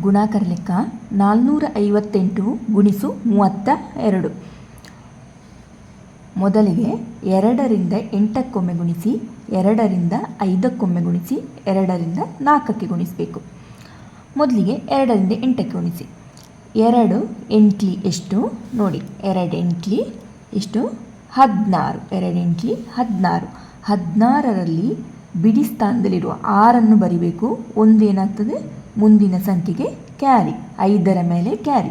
ಗುಣಾಕಾರ ಲೆಕ್ಕ ನಾಲ್ನೂರ ಐವತ್ತೆಂಟು ಗುಣಿಸು ಮೂವತ್ತ ಎರಡು ಮೊದಲಿಗೆ ಎರಡರಿಂದ ಎಂಟಕ್ಕೊಮ್ಮೆ ಗುಣಿಸಿ, ಎರಡರಿಂದ ಐದಕ್ಕೊಮ್ಮೆ ಗುಣಿಸಿ, ಎರಡರಿಂದ ನಾಲ್ಕಕ್ಕೆ ಗುಣಿಸಬೇಕು. ಮೊದಲಿಗೆ ಎರಡರಿಂದ ಎಂಟಕ್ಕೆ ಗುಣಿಸಿ. ಎರಡು ಎಂಟ್ಲಿ ಎಷ್ಟು? ನೋಡಿ, ಎರಡು ಎಂಟ್ಲಿ ಎಷ್ಟು? ಹದಿನಾರು. ಎರಡು ಎಂಟ್ಲಿ ಹದಿನಾರು. ಹದಿನಾರರಲ್ಲಿ ಬಿಡಿ ಸ್ಥಾನದಲ್ಲಿರುವ ಆರನ್ನು ಬರಿಬೇಕು. ಒಂದೇನಾಗ್ತದೆ? ಮುಂದಿನ ಸಂಖ್ಯೆಗೆ ಕ್ಯಾರಿ, ಐದರ ಮೇಲೆ ಕ್ಯಾರಿ.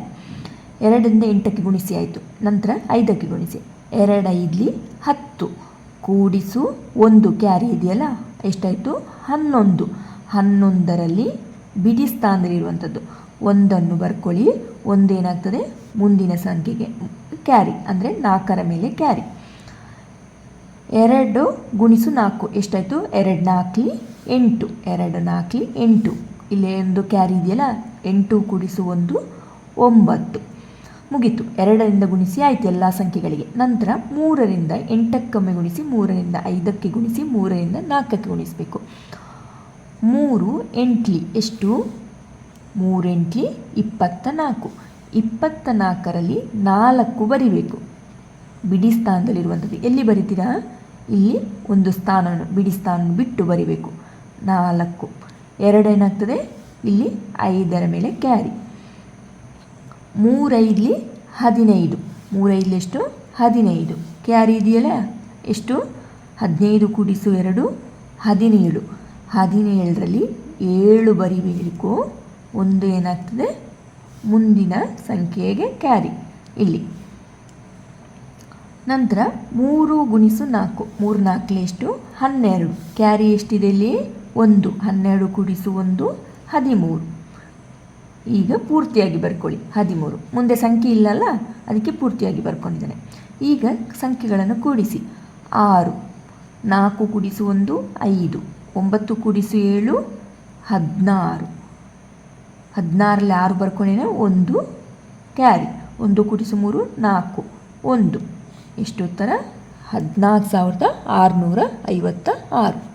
ಎರಡರಿಂದ ಎಂಟಕ್ಕೆ ಗುಣಿಸಿ ಆಯಿತು. ನಂತರ ಐದಕ್ಕೆ ಗುಣಿಸಿ. ಎರಡು ಐದ್ಲಿ ಹತ್ತು. ಕೂಡಿಸು ಒಂದು ಕ್ಯಾರಿ ಇದೆಯಲ್ಲ? ಎಷ್ಟಾಯಿತು? ಹನ್ನೊಂದು. ಹನ್ನೊಂದರಲ್ಲಿ ಬಿಡಿ ಸ್ಥಾನದಲ್ಲಿರುವಂಥದ್ದು ಒಂದನ್ನು ಬರ್ಕೊಳ್ಳಿ. ಒಂದೇನಾಗ್ತದೆ? ಮುಂದಿನ ಸಂಖ್ಯೆಗೆ ಕ್ಯಾರಿ, ಅಂದರೆ ನಾಲ್ಕರ ಮೇಲೆ ಕ್ಯಾರಿ. ಎರಡು ಗುಣಿಸು ನಾಲ್ಕು. ಎಷ್ಟಾಯಿತು? ಎರಡು ನಾಲ್ಕಲಿ ಎಂಟು. ಎರಡು ನಾಲ್ಕಲಿ ಎಂಟು. ಇಲ್ಲಿ ಒಂದು ಕ್ಯಾರಿ ಇದೆಯಲ್ಲ? ಎಂಟು ಕೂಡಿಸು ಒಂದು, ಒಂಬತ್ತು. ಮುಗೀತು. ಎರಡರಿಂದ ಗುಣಿಸಿ ಆಯಿತು ಎಲ್ಲ ಸಂಖ್ಯೆಗಳಿಗೆ. ನಂತರ ಮೂರರಿಂದ ಎಂಟಕ್ಕೊಮ್ಮೆ ಗುಣಿಸಿ, ಮೂರರಿಂದ ಐದಕ್ಕೆ ಗುಣಿಸಿ, ಮೂರರಿಂದ ನಾಲ್ಕಕ್ಕೆ ಗುಣಿಸಬೇಕು. ಮೂರು ಎಂಟ್ಲಿ. ಎಷ್ಟು? ಮೂರೆಂಟ್ಲಿ ಇಪ್ಪತ್ತ ನಾಲ್ಕು. ಇಪ್ಪತ್ತ ನಾಲ್ಕರಲ್ಲಿ ನಾಲ್ಕು ಬರಿಬೇಕು. ಬಿಡಿ ಸ್ಥಾನದಲ್ಲಿರುವಂಥದ್ದು. ಎಲ್ಲಿ ಬರಿತೀರಾ? ಇಲ್ಲಿ ಒಂದು ಸ್ಥಾನವನ್ನು, ಬಿಡಿ ಸ್ಥಾನ ಬಿಟ್ಟು ಬರಿಬೇಕು. ನಾಲ್ಕು. ಎರಡೇನಾಗ್ತದೆ ಇಲ್ಲಿ ಐದರ ಮೇಲೆ ಕ್ಯಾರಿ ಮೂರೈದಲಿ ಹದಿನೈದು. ಮೂರೈದಲಿ ಎಷ್ಟು? ಹದಿನೈದು. ಕ್ಯಾರಿ ಇದೆಯಲ್ಲ? ಎಷ್ಟು? ಹದಿನೈದು ಕೂಡಿಸು ಎರಡು, ಹದಿನೇಳು. ಹದಿನೇಳರಲ್ಲಿ ಏಳು ಬರಿಬೇಕು. ಒಂದು ಏನಾಗ್ತದೆ? ಮುಂದಿನ ಸಂಖ್ಯೆಗೆ ಕ್ಯಾರಿ ಇಲ್ಲಿ. ನಂತರ ಮೂರು ಗುಣಿಸು ನಾಲ್ಕು. ಮೂರು ನಾಲ್ಕಲೆ ಎಷ್ಟು? ಹನ್ನೆರಡು. ಕ್ಯಾರಿ ಎಷ್ಟಿದೆ ಇಲ್ಲಿ? ಒಂದು, ಹನ್ನೆರಡು ಕೂಡಿಸು ಒಂದು, ಹದಿಮೂರು. ಈಗ ಪೂರ್ತಿಯಾಗಿ ಬರ್ಕೊಳ್ಳಿ, ಹದಿಮೂರು. ಮುಂದೆ ಸಂಖ್ಯೆ ಇಲ್ಲಲ್ಲ, ಅದಕ್ಕೆ ಪೂರ್ತಿಯಾಗಿ ಬರ್ಕೊಂಡಿದ್ದಾನೆ. ಈಗ ಸಂಖ್ಯೆಗಳನ್ನು ಕೂಡಿಸಿ. ಆರು, ನಾಲ್ಕು ಕೂಡಿಸು ಒಂದು, ಐದು. ಒಂಬತ್ತು ಕೂಡಿಸು ಏಳು, ಹದಿನಾರು. ಹದಿನಾರಲ್ಲಿ ಆರು ಬರ್ಕೊಂಡಿದ್ದೇನೆ, ಒಂದು, ಕ್ಯಾರಿ. ಒಂದು ಕೂಡಿಸು ಮೂರು, ನಾಲ್ಕು. ಒಂದು. ಎಷ್ಟು ಉತ್ತರ ಹದಿನಾಲ್ಕು ಸಾವಿರದ ಆರುನೂರ ಐವತ್ತ ಆರು.